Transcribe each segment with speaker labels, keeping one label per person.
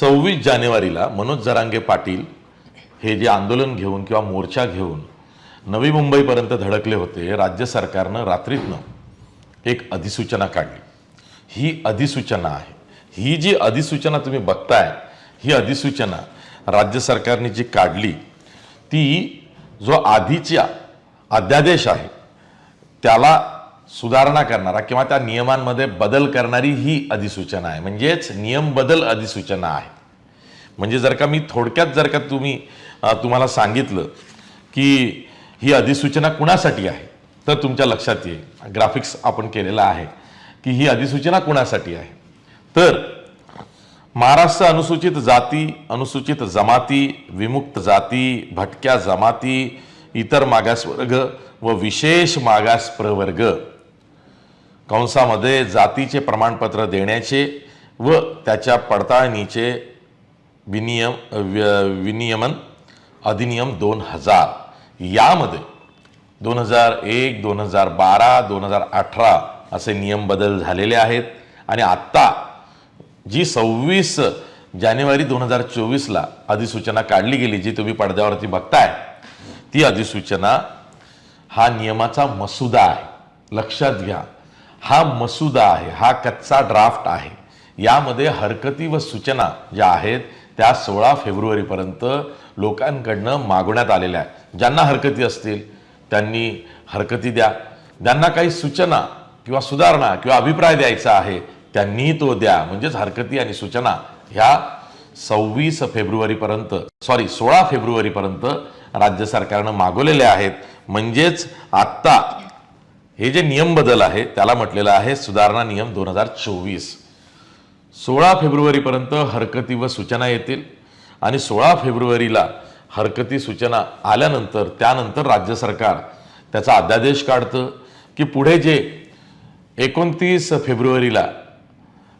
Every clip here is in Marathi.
Speaker 1: सव्वीस जानेवारीला मनोज जरांगे पाटील हे जे आंदोलन घेऊन किंवा मोर्चा घेऊन नवी मुंबईपर्यंत धडकले होते राज्य सरकारनं रात्रीतनं एक अधिसूचना काढली. ही अधिसूचना आहे. ही जी अधिसूचना तुम्ही बघताय ही अधिसूचना राज्य सरकारने जी काढली ती जो आधीच्या अध्यादेश आहे त्याला सुधारणा करणारा किंवा त्या नियमांमध्ये बदल करणारी ही अधिसूचना आहे. म्हणजेच नियम बदल अधिसूचना आहे. म्हणजे जर का मी थोडक्यात जर का तुम्ही तुम्हाला सांगितलं की ही अधिसूचना कुणासाठी आहे तर तुमच्या लक्षात येईल. ग्राफिक्स आपण केलेला आहे की ही अधिसूचना कुणासाठी आहे? तर महाराष्ट्र अनुसूचित जाती अनुसूचित जमाती विमुक्त जाती भटक्या जमाती इतर मागासवर्ग व विशेष मागास प्रवर्ग कंसामध्ये जातीचे प्रमाणपत्र देण्याचे व त्याच्या पडताळणीचे विनियम विनियमन अधिनियम दोन हजार. यामध्ये दोन हजार एक दोन हजार बारा दोन हजार अठरा असे नियम बदल झालेले आहेत. आणि आत्ता जी सव्वीस जानेवारी दोन हजार चोवीसला अधिसूचना काढली गेली जी तुम्ही पडद्यावरती बघताय ती अधिसूचना हा नियमाचा मसुदा आहे. लक्षात घ्या. हा मसुदा आहे हा कच्चा ड्राफ्ट आहे. यामध्ये हरकती व सूचना ज्या आहेत त्या सोळा फेब्रुवारीपर्यंत लोकांकडनं मागवण्यात आलेल्या आहेत. ज्यांना हरकती असतील त्यांनी हरकती द्या. ज्यांना काही सूचना किंवा सुधारणा किंवा अभिप्राय द्यायचा आहे त्यांनीही तो द्या. म्हणजेच हरकती आणि सूचना ह्या सव्वीस फेब्रुवारीपर्यंत सॉरी सोळा फेब्रुवारीपर्यंत राज्य सरकारनं मागवलेल्या आहेत. म्हणजेच आत्ता हे जे नियम बदल आहे त्याला म्हटलेलं आहे सुधारणा नियम दोन हजार चोवीस. सोळा फेब्रुवारीपर्यंत हरकती व सूचना येतील आणि सोळा फेब्रुवारीला हरकती सूचना आल्यानंतर त्यानंतर राज्य सरकार त्याचा अध्यादेश काढतं की पुढे जे एकोणतीस फेब्रुवारीला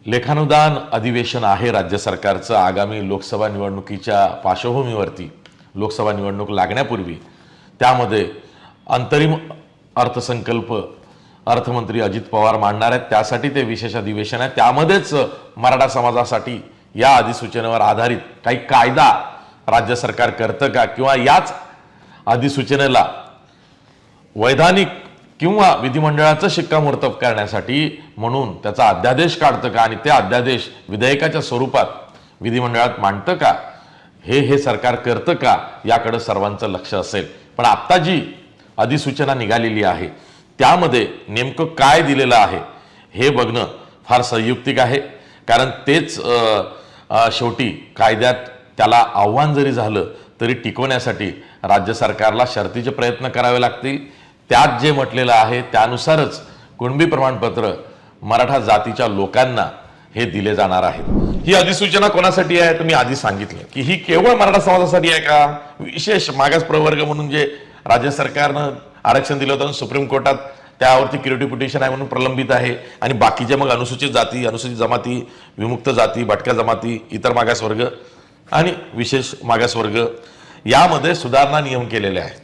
Speaker 1: लेखानुदान अधिवेशन आहे राज्य सरकारचं आगामी लोकसभा निवडणुकीच्या पार्श्वभूमीवरती लोकसभा निवडणूक लागण्यापूर्वी त्यामध्ये अंतरिम अर्थसंकल्प अर्थमंत्री अजित पवार मांडणार आहेत. त्यासाठी ते विशेष अधिवेशन आहे. त्यामध्येच मराठा समाजासाठी या अधिसूचनेवर आधारित काही कायदा राज्य सरकार करतं का? किंवा याच अधिसूचनेला वैधानिक किंवा विधिमंडळाचं शिक्कामोर्तब करण्यासाठी म्हणून त्याचा अध्यादेश काढतं का? आणि ते अध्यादेश विधेयकाच्या स्वरूपात विधिमंडळात मांडतं का? हे हे सरकार करतं का? याकडे सर्वांचं लक्ष असेल. पण आत्ता जी अधिसूचना निघालेली आहे. त्यामध्ये नेमकं काय दिलेलं आहे हे बघणं फार संयुक्तिक आहे. कारण तेच शेवटी कायद्यात त्याला आव्हान जरी झालं तरी टिकवण्यासाठी राज्य सरकारला शर्तीचे प्रयत्न करावे लागतील. त्यात जे म्हटलेलं आहे त्यानुसारच कुणबी प्रमाणपत्र मराठा जातीच्या लोकांना हे दिले जाणार आहेत. ही अधिसूचना कोणासाठी आहे? तुम्ही आधी सांगितलं. की ही केवळ मराठा समाजासाठी आहे का? विशेष मागास प्रवर्ग म्हणून जे राज्य सरकारनं आरक्षण दिलं होतं सुप्रीम कोर्टात त्यावरती क्युरिटी पिटिशन आहे म्हणून प्रलंबित आहे. आणि बाकीचे मग अनुसूचित जाती अनुसूचित जमाती विमुक्त जाती भटक्या जमाती इतर मागासवर्ग आणि विशेष मागासवर्ग यामध्ये सुधारणा नियम केलेले आहेत.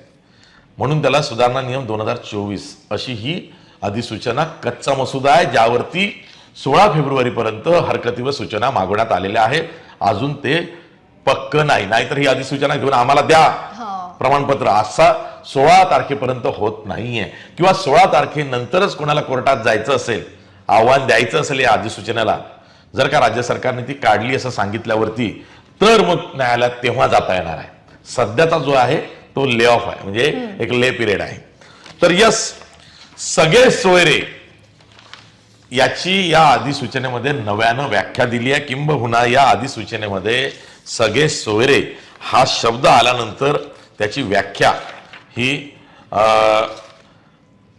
Speaker 1: म्हणून त्याला सुधारणा नियम दोन हजार चोवीस अशी ही अधिसूचना कच्चा मसुदा आहे ज्यावरती सोळा फेब्रुवारीपर्यंत हरकती व सूचना मागवण्यात आलेल्या आहेत. अजून ते पक्क नाही. नाहीतर ही अधिसूचना घेऊन आम्हाला द्या. हो. प्रमाणपत्र असा सोळा तारखेपर्यंत होत नाहीये. किंवा सोळा तारखेनंतरच कोणाला कोर्टात जायचं असेल आव्हान द्यायचं असेल या अधिसूचनेला जर का राज्य सरकारने ती काढली असं सांगितल्यावरती तर मग न्यायालयात तेव्हा जाता येणार आहे. सध्याचा जो आहे तो ले ऑफ आहे. म्हणजे एक ले पिरियड आहे. तर यस सगळे सोयरे याची या अधिसूचनेमध्ये नव्यानं व्याख्या दिली आहे. किंबहुना या अधिसूचनेमध्ये सगळे सोयरे हा शब्द आल्यानंतर त्याची व्याख्या ही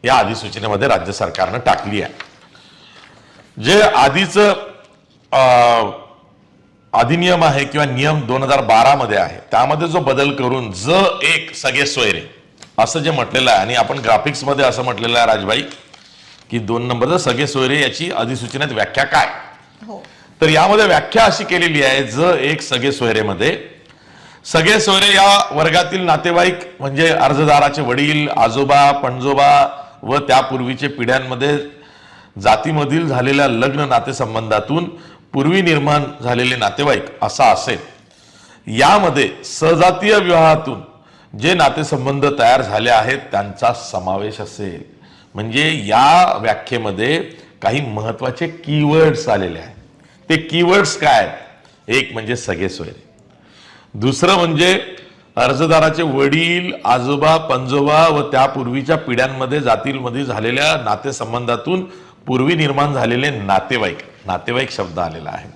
Speaker 1: या अधिसूचनेमध्ये राज्य सरकारनं टाकली आहे. जे आधीचं अधिनियम आहे किंवा नियम दोन हजार बारा मध्ये आहे त्यामध्ये जो बदल करून ज एक सगळे सोयरे असं जे म्हटलेलं आहे आणि आपण ग्राफिक्समध्ये असं म्हटलेलं आहे राजबाई की दोन नंबर सगळे सोयरे याची अधिसूचनेत व्याख्या काय?
Speaker 2: हो.
Speaker 1: तर यामध्ये व्याख्या अशी केलेली आहे ज एक सगळे सोयरेमध्ये सगळे सोयरे या वर्गातील नातेवाईक म्हणजे अर्जदाराचे वडील आजोबा पणजोबा व त्यापूर्वीचे पिढ्यांमध्ये जातीमधील झालेल्या लग्न नातेसंबंधातून पूर्वी निर्माण झालेले नातेवाईक असा असेल. यामध्ये सजातीय विवाहातून जे नातेसंबंध तयार झाले आहेत त्यांचा समावेश असेल. म्हणजे या व्याख्येमध्ये काही महत्त्वाचे कीवर्ड्स आलेले आहेत. ते कीवर्ड्स काय आहेत? एक म्हणजे सगळे सोयरे. दुसरं म्हणजे अर्जदाराचे वडील आजोबा पंजोबा व त्यापूर्वीच्या पिढ्यांमध्ये जातीमध्ये झालेल्या नातेसंबंधातून पूर्वी निर्माण झालेले नातेवाईक नातेवाईक शब्द आलेला आहे.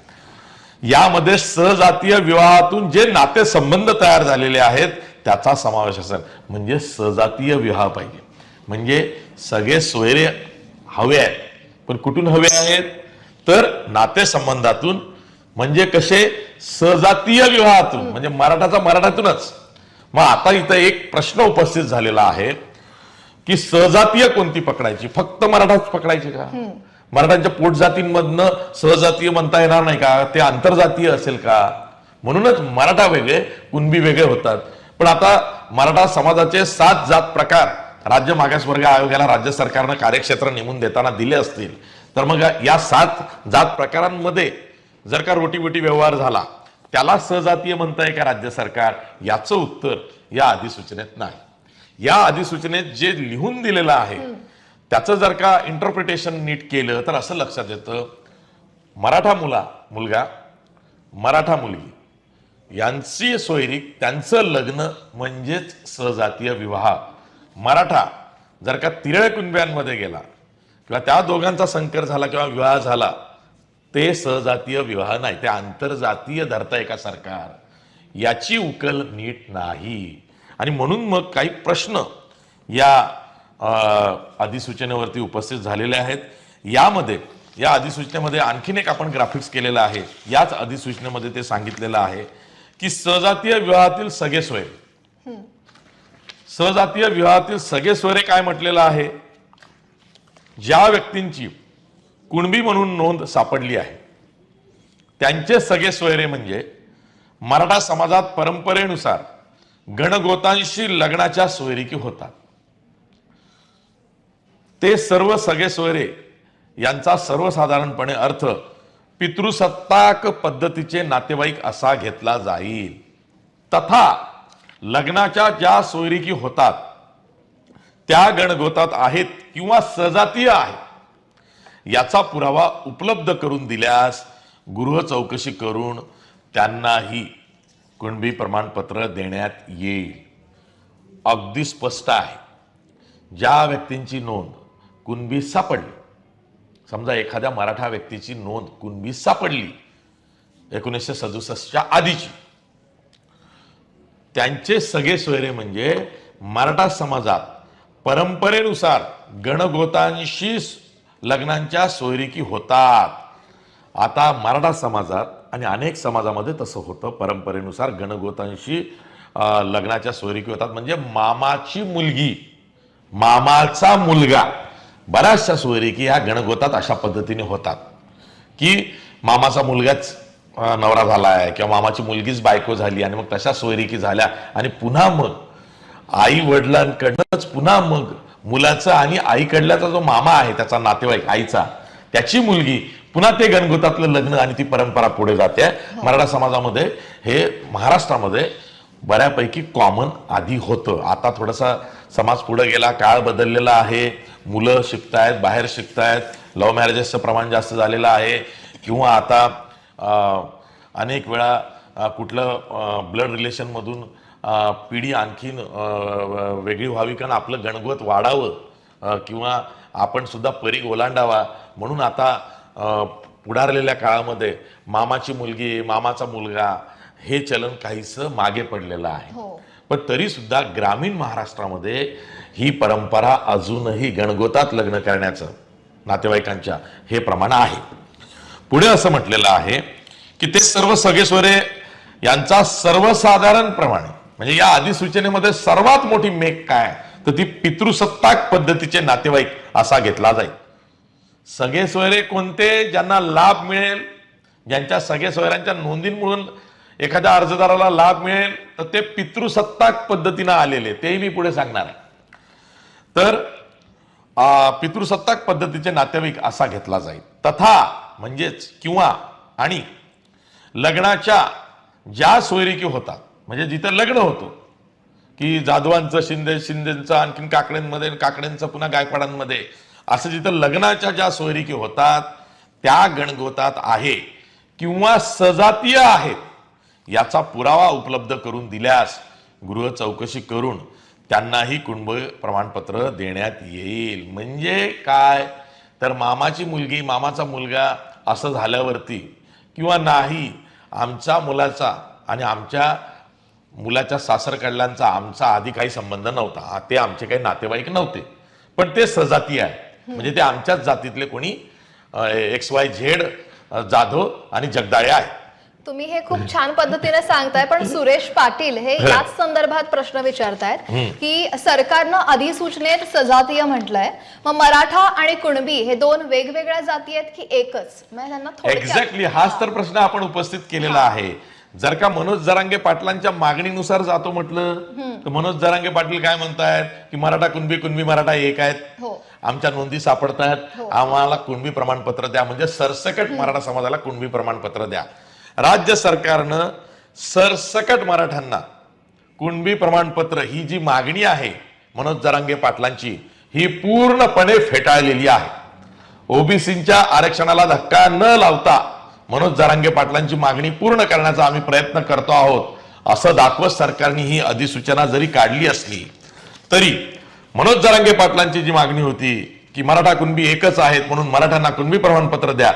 Speaker 1: यामध्ये सजातीय विवाहातून जे नातेसंबंध तयार झालेले आहेत त्याचा समावेश असेल. म्हणजे सजातीय विवाह पाहिजे. म्हणजे सगळे सोयरे हवे आहेत. पण कुठून हवे आहेत? तर नातेसंबंधातून म्हणजे कसे? सजातीय विवाहातून. म्हणजे मराठाचा मराठातूनच. मग आता इथं एक प्रश्न उपस्थित झालेला आहे की सजातीय कोणती पकडायची? फक्त मराठाच पकडायची का? मराठांच्या पोटजातींमधनं सहजातीय म्हणता येणार नाही का? ते आंतरजातीय असेल का? म्हणूनच मराठा वेगळे कुणबी वेगळे होतात. पण आता मराठा समाजाचे सात जात प्रकार राज्य मागासवर्ग आयोगाला राज्य सरकारनं कार्यक्षेत्र नेमून देताना दिले असतील. तर मग या सात जात प्रकारांमध्ये जर का रोटीबोटी व्यवहार झाला त्याला सहजातीय म्हणताय का राज्य सरकार? याचं उत्तर या अधिसूचनेत नाही. या अधिसूचनेत जे लिहून दिलेलं आहे त्याचं जर का इंटरप्रिटेशन नीट केलं तर असं लक्षात येतं मराठा मुला मुलगा मराठा मुलगी यांची सोयरीक त्यांचं लग्न म्हणजेच सहजातीय विवाह. मराठा जर का तिरळ कुंब्यांमध्ये गेला किंवा त्या दोघांचा संकर झाला किंवा विवाह झाला ते सहजातीय विवाह नाही ते आंतरजातीय धरताय एका सरकार. याची उकल नीट नाही. आणि म्हणून मग काही प्रश्न या अधिसूचनेवरती उपस्थित झालेले आहेत. यामध्ये या अधिसूचनेमध्ये आणखीन एक आपण ग्राफिक्स केलेलं आहे. याच अधिसूचनेमध्ये ते सांगितलेलं आहे की सजातीय विवाहातील सगळे स्वयं सजातीय विवाहातील सगळे सोयरे काय म्हटलेलं आहे? ज्या व्यक्तींची कुणबी म्हणून नोंद सापडली आहे. त्यांचे सगळे सोयरे म्हणजे मराठा समाजात परंपरेनुसार गणगोतांशी लग्नाच्या सोयरिकी होतात. ते सर्व सगळे सोयरे यांचा सर्वसाधारणपणे अर्थ पितृसत्ताक पद्धतीचे नातेवाईक असा घेतला जाईल. तथा लग्नाच्या ज्या सोयरिकी होतात त्या गणगोतात आहेत किंवा सजातीय आहेत. याचा पुरावा उपलब्ध करून दिल्यास गृह चौकशी करून त्यांनाही कुणबी प्रमाणपत्र देण्यात येईल. अगदी स्पष्ट आहे. ज्या व्यक्तींची नोंद कुणबी सापडली समजा एखाद्या मराठा व्यक्तीची नोंद कुणबी सापडली एकोणीसशे सदुसष्टच्या आधीची त्यांचे सगळे सोयरे म्हणजे मराठा समाजात परंपरेनुसार गणगोतांशी लग्नांच्या सोयरिकी होतात. आता मराठा समाजात आणि अनेक समाजामध्ये तसं होतं. परंपरेनुसार गणगोतांशी लग्नाच्या सोयरिकी होतात. म्हणजे मामाची मुलगी मामाचा मुलगा बऱ्याचशा सोयरिकी ह्या गणगोतात अशा पद्धतीने होतात. की मामाचा मुलगाच नवरा झाला आहे किंवा मामाची मुलगीच बायको झाली आणि मग तशा सोयरिकी झाल्या आणि पुन्हा मग आई वडिलांकडनंच पुन्हा मग मुलाचं आणि आईकडल्याचा जो मामा आहे त्याचा नातेवाईक आईचा त्याची मुलगी पुन्हा ते गणगोतातलं लग्न आणि ती परंपरा पुढे जाते. मराठा समाजामध्ये हे महाराष्ट्रामध्ये बऱ्यापैकी कॉमन आधी होतं. आता थोडासा समाज पुढे गेला काळ बदललेला आहे. मुलं शिकतायत बाहेर शिकतायत. लव्ह मॅरेजेसचं प्रमाण जास्त झालेलं आहे. किंवा आता अनेक वेळा कुठलं ब्लड रिलेशनमधून पिढी आणखीन वेगळी व्हावी कारण आपलं गणगोत वाढावं किंवा आपण सुद्धा परी ओलांडावा. म्हणून आता पुढारलेल्या काळामध्ये मामाची मुलगी मामाचा मुलगा हे चलन काहीसं मागे पडलेलं आहे.
Speaker 2: हो.
Speaker 1: पण तरी सुद्धा ग्रामीण महाराष्ट्रामध्ये ही परंपरा अजूनही गणगोतात लग्न करण्याचं नातेवाईकांच्या हे प्रमाण आहे. पुढे असं म्हटलेलं आहे की ते सर्व सगळे स्वरे यांचा सर्वसाधारणप्रमाणे म्हणजे या अधिसूचनेमध्ये सर्वात मोठी मेक काय? तर ती पितृसत्ताक पद्धतीचे नातेवाईक असा घेतला जाईल. सगळे सोयरे कोणते ज्यांना लाभ मिळेल? ज्यांच्या सगळे सोयऱ्यांच्या नोंदींमुळून एखाद्या अर्जदाराला लाभ मिळेल तर ते पितृसत्ताक पद्धतीनं आलेले तेही मी पुढे सांगणार आहे. तर पितृसत्ताक पद्धतीचे नातेवाईक असा घेतला जाईल. तथा म्हणजेच किंवा आणि लग्नाच्या ज्या सोयरिकी होतात म्हणजे जिथं लग्न होतं की जाधवांचं शिंदे शिंदेचं आणखीन काकड्यांमध्ये काकड्यांचं पुन्हा गायकवाडांमध्ये असं जिथं लग्नाच्या ज्या सोयरिकी होतात त्या गणगोतात आहे किंवा सजातीय आहेत याचा पुरावा उपलब्ध करून दिल्यास गृह चौकशी करून त्यांनाही कुटुंब प्रमाणपत्र देण्यात येईल. म्हणजे काय? तर मामाची मुलगी मामाचा मुलगा असं झाल्यावरती किंवा नाही आमच्या मुलाचा आणि आमच्या मुलाच्या सासरकडल्यांचा आमचा आधी काही संबंध नव्हता. ते आमचे काही नातेवाईक नव्हते. पण ते सजाती आहे. म्हणजे ते आमच्याच जातीतले कोणी एक्स वाय झेड जाधव आणि जगदाळे आहे.
Speaker 2: तुम्ही हे खूप छान पद्धतीने सांगताय पण सुरेश पाटील हे याच संदर्भात प्रश्न विचारतायत की सरकारनं अधिसूचनेत सजातीय म्हटलंय. मग मराठा आणि कुणबी हे दोन वेगवेगळ्या जाती आहेत की एकच?
Speaker 1: एक्झॅक्टली हाच तर प्रश्न आपण उपस्थित केलेला आहे. जर का मनोज जरांगे पाटलांच्या मागणीनुसार जातो म्हटलं तर मनोज जरांगे पाटील काय म्हणतायत? की मराठा कुणबी कुणबी मराठा एक आहेत.
Speaker 2: हो.
Speaker 1: आमच्या नोंदी सापडतायत. आम्हाला कुणबी प्रमाणपत्र द्या. म्हणजे सरसकट मराठा समाजाला कुणबी प्रमाणपत्र द्या. राज्य सरकारनं सरसकट मराठ्यांना कुणबी प्रमाणपत्र ही जी मागणी आहे मनोज जरांगे पाटलांची ही पूर्णपणे फेटाळलेली आहे. ओबीसीच्या आरक्षणाला धक्का न लावता मनोज जरांगे पाटलांची मागणी पूर्ण करण्याचा आम्ही प्रयत्न करतो आहोत असं दाखवत सरकारने ही अधिसूचना जरी काढली असली तरी मनोज जरांगे पाटलांची जी मागणी होती की मराठा कुणबी एकच आहेत म्हणून मराठ्यांना कुणबी प्रमाणपत्र द्या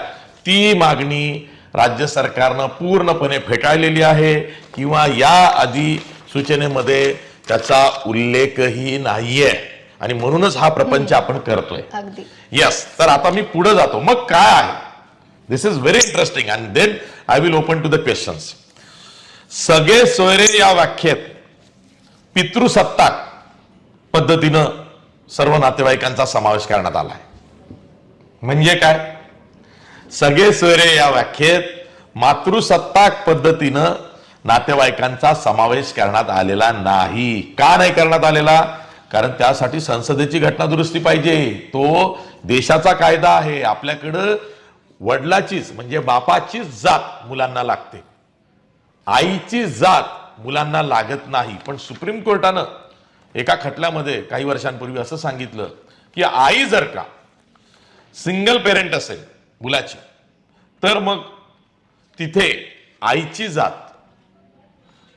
Speaker 1: ती मागणी राज्य सरकारनं पूर्णपणे फेटाळलेली आहे किंवा या अधिसूचनेमध्ये त्याचा उल्लेखही नाहीये. आणि म्हणूनच हा प्रपंच आपण करतोय. येस तर आता मी पुढे जातो. मग काय आहे? This is very interesting and then I will open to the questions सगळे सोयरे या व्याख्येत पितृसत्ताक पद्धतीनं सर्व नातेवाईकांचा समावेश करण्यात आलाय. म्हणजे काय? सगळे सोयरे या व्याख्येत मातृसत्ताक पद्धतीनं नातेवाईकांचा समावेश करण्यात आलेला नाही. का नाही करण्यात आलेला? कारण त्यासाठी संसदेची घटना दुरुस्ती पाहिजे. तो देशाचा कायदा आहे. आपल्याकडं वडिलाचीच म्हणजे बापाचीच जात मुलांना लागते. आईची जात मुलांना लागत नाही. पण सुप्रीम कोर्टानं एका खटल्यामध्ये काही वर्षांपूर्वी असं सांगितलं की आई जर का सिंगल पेरेंट असेल मुलाची तर मग तिथे आईची जात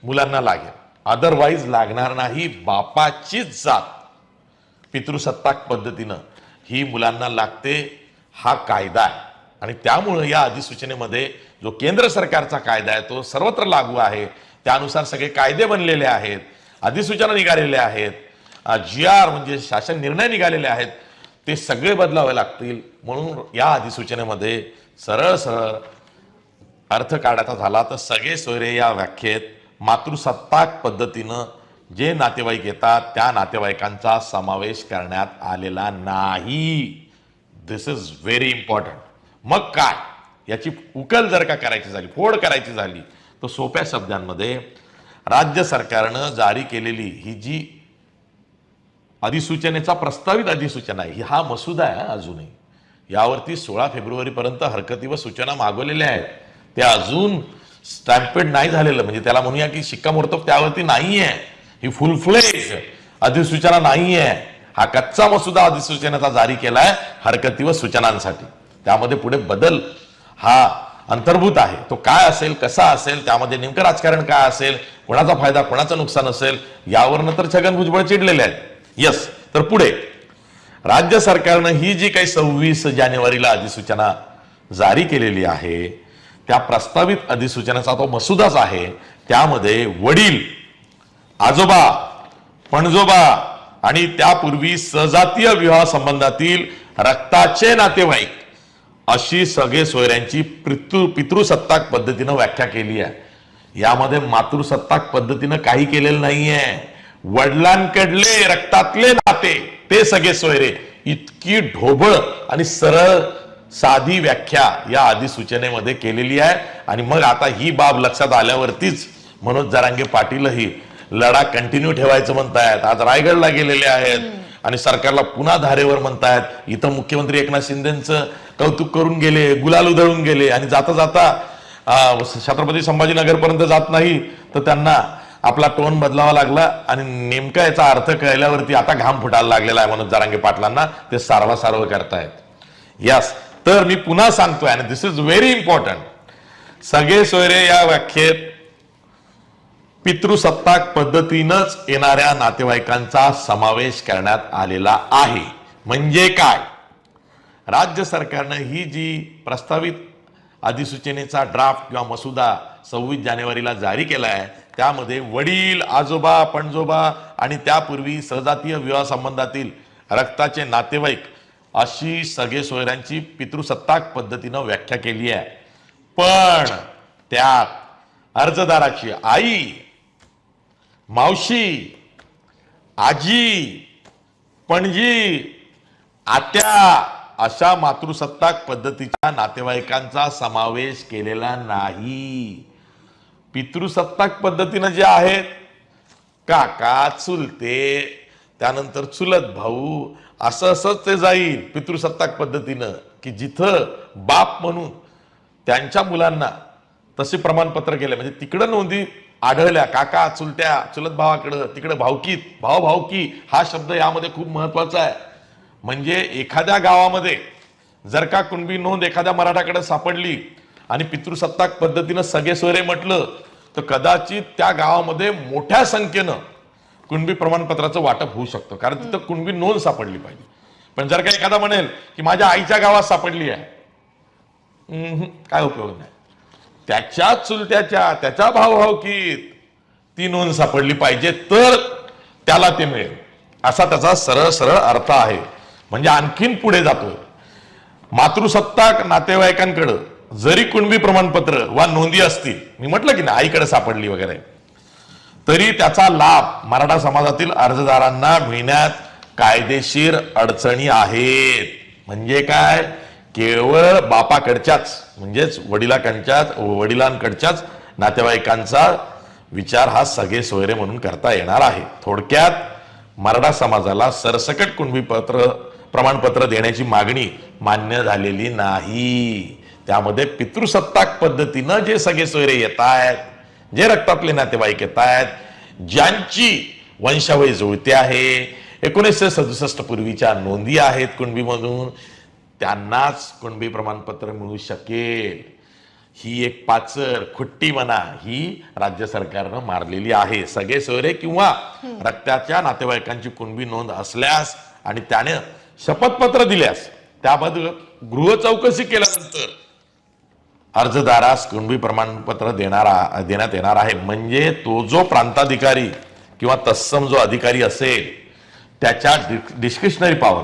Speaker 1: मुलांना लागेल. अदरवाईज लागणार नाही बापाचीच जात पितृसत्ताक पद्धतीनं ही मुलांना लागते हा कायदा आहे. आणि त्यामुळं या अधिसूचनेमध्ये जो केंद्र सरकारचा कायदा आहे तो सर्वत्र लागू आहे. त्यानुसार सगळे कायदे बनलेले आहेत अधिसूचना निघालेल्या आहेत जी आर म्हणजे शासन निर्णय निघालेले आहेत ते सगळे बदलावे लागतील. म्हणून या अधिसूचनेमध्ये सरळ सरळ अर्थ काढायचा झाला तर सगळे सोयरे या व्याख्येत मातृसत्ताक पद्धतीनं जे नातेवाईक येतात त्या नातेवाईकांचा समावेश करण्यात आलेला नाही. दिस इज व्हेरी इम्पॉर्टंट मग काय? याची उकल जर का करायची झाली फोड करायची झाली तर सोप्या शब्दांमध्ये राज्य सरकारनं जारी केलेली ही जी अधिसूचनेचा प्रस्तावित अधिसूचना आहे हा मसुदा आहे अजूनही. यावरती सोळा फेब्रुवारीपर्यंत हरकती व सूचना मागवलेल्या आहेत. त्या अजून स्टॅम्पेड नाही झालेलं. म्हणजे त्याला म्हणूया की शिक्कामोर्तब त्यावरती नाही आहे ही फुल फ्लेज अधिसूचना नाही आहे हा कच्चा मसुदा अधिसूचनेचा जारी केला आहे हरकती व सूचनांसाठी. त्यामध्ये पुढे बदल हा अंतर्भूत आहे. तो काय असेल कसा असेल त्यामध्ये नेमकं राजकारण काय असेल कोणाचा फायदा कोणाचं नुकसान असेल यावरनं तर छगन भुजबळ चिडलेले आहेत. यस तर पुढे. राज्य सरकारनं ही जी काही सव्वीस जानेवारीला अधिसूचना जारी केलेली आहे त्या प्रस्तावित अधिसूचनेचा तो मसुदाच आहे. त्यामध्ये वडील आजोबा पणजोबा आणि त्यापूर्वी सजातीय विवाह संबंधातील रक्ताचे नातेवाईक अशी सगळे सोयऱ्यांची पितृ पितृसत्ताक पद्धतीनं व्याख्या केली आहे. यामध्ये मातृसत्ताक पद्धतीनं काही केलेलं नाहीये. वडिलांकडले रक्तातले नाते ते सगळे सोयरे. इतकी ढोबळ आणि सरळ साधी व्याख्या या अधिसूचनेमध्ये केलेली आहे. आणि मग आता ही बाब लक्षात आल्यावरतीच मनोज जरांगे पाटीलही लढा कंटिन्यू ठेवायचं म्हणतायत. आज रायगडला गेलेले आहेत. आणि सरकारला पुन्हा धारेवर म्हणतायत. इथं मुख्यमंत्री एकनाथ शिंदेचं कौतुक करून गेले गुलाल उधळून गेले आणि जाता जाता छत्रपती संभाजीनगरपर्यंत जात नाही तर त्यांना आपला टोन बदलावा लागला आणि नेमका याचा अर्थ कळल्यावरती आता घाम फुटायला लागलेला आहे मनोज जरांगे पाटलांना. ते सारवा सारव करतायत. यस तर मी पुन्हा सांगतोय आणि दिस इज व्हेरी इम्पॉर्टंट सगळे सोयरे या व्याख्येत पितृसत्ताक पद्धतीनंच येणाऱ्या नातेवाईकांचा समावेश करण्यात आलेला आहे. म्हणजे काय? राज्य सरकारनं ही जी प्रस्तावित अधिसूचनेचा ड्राफ्ट किंवा मसुदा सव्वीस जानेवारीला जारी केला आहे त्यामध्ये वडील आजोबा पणजोबा आणि त्यापूर्वी सहजातीय विवाह संबंधातील रक्ताचे नातेवाईक अशी सगळे सोयऱ्यांची पितृसत्ताक पद्धतीनं व्याख्या केली आहे. पण त्यात अर्जदाराची आई मावशी आजी पणजी आत्या अशा मातृसत्ताक पद्धतीच्या नातेवाईकांचा समावेश केलेला नाही. पितृसत्ताक पद्धतीनं जे आहेत काका चुलते त्यानंतर चुलत भाऊ असं असंच ते जाईल पितृसत्ताक पद्धतीनं की जिथं बाप म्हणून त्यांच्या मुलांना तसे प्रमाणपत्र केले म्हणजे तिकडं नोंदी आढळल्या काका चुलत्या चुलत भावाकडं तिकडं भावकीत भाव भावकी हा शब्द यामध्ये खूप महत्त्वाचा आहे. म्हणजे एखाद्या गावामध्ये जर का कुणबी नोंद एखाद्या मराठाकडे सापडली आणि पितृसत्ताक पद्धतीनं सगळे सोयरे म्हटलं तर कदाचित त्या गावामध्ये मोठ्या संख्येनं कुणबी प्रमाणपत्राचं वाटप होऊ शकतं. कारण तिथं कुणबी नोंद सापडली पाहिजे. पण जर का एखादा म्हणेल की माझ्या आईच्या गावात सापडली आहे. काय उपयोग नाही. त्याच्या चुलत्याच्या त्याच्या भावभावकीत ती नोंद सापडली पाहिजे तर त्याला ते मिळेल. असा त्याचा सरळ सरळ अर्थ आहे. म्हणजे आणखीन पुढे जातोय. मातृसत्ताक नातेवाईकांकडं जरी कुणबी प्रमाणपत्र वा नोंदी असतील मी म्हटलं की ना आईकडे सापडली वगैरे तरी त्याचा लाभ मराठा समाजातील अर्जदारांना मिळण्यात कायदेशीर अडचणी आहेत. म्हणजे काय? केवळ बापाकडच्याच म्हणजेच वडिलाकडच्याच वडिलांकडच्याच नातेवाईकांचा विचार हा सगळे सोयरे म्हणून करता येणार आहे. थोडक्यात मराठा समाजाला सरसकट कुणबी पत्र प्रमाणपत्र देण्याची मागणी मान्य झालेली नाही. त्यामध्ये पितृसत्ताक पद्धतीनं जे सगळे सोयरे येत आहेत जे रक्तातले नातेवाईक येत आहेत ज्यांची वंशावळी जुळते आहे एकोणीसशे सदुसष्ट पूर्वीच्या नोंदी आहेत कुणबीमधून त्यांनाच कुणबी प्रमाणपत्र मिळू शकेल. ही एक पाचर खुट्टी म्हणा ही राज्य सरकारनं मारलेली आहे. सगळे सोयरे किंवा रक्ताच्या नातेवाईकांची कुणबी नोंद असल्यास आणि त्याने शपथपत्र दिल्यास त्याबद्दल गृह चौकशी केल्यानंतर अर्जदारास कुणबी प्रमाणपत्र देणारा देण्यात येणार आहे. म्हणजे तो जो प्रांताधिकारी किंवा तत्सम जो अधिकारी असेल त्याच्या डिस्क्रिशनरी पॉवर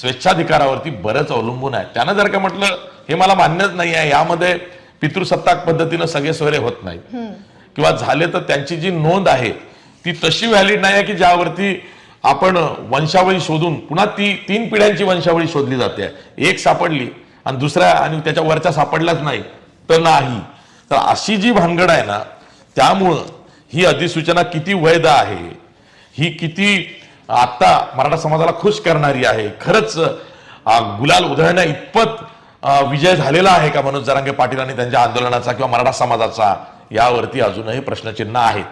Speaker 1: स्वेच्छाधिकारावरती बरंच अवलंबून आहे. त्यानं जर का म्हटलं हे मला मान्यच नाही आहे यामध्ये पितृसत्ताक पद्धतीनं सगळे सोयरे होत नाहीत. किंवा झाले तर त्यांची जी नोंद आहे ती तशी व्हॅलिड नाही आहे की ज्यावरती आपण वंशावळी शोधून पुन्हा ती तीन पिढ्यांची वंशावळी शोधली जाते. एक सापडली आणि दुसऱ्या आणि त्याच्या वरच्या सापडलाच नाही तर नाही. तर अशी जी भानगड आहे ना त्यामुळं ही अधिसूचना किती वैध आहे ही किती आता मराठा समाजाला खुश करणारी आहे. खरंच गुलाल उधळण्या इतपत विजय झालेला आहे का मनोज जरांगे पाटील आणि त्यांच्या आंदोलनाचा किंवा मराठा समाजाचा? यावरती अजूनही प्रश्नचिन्ह आहेत.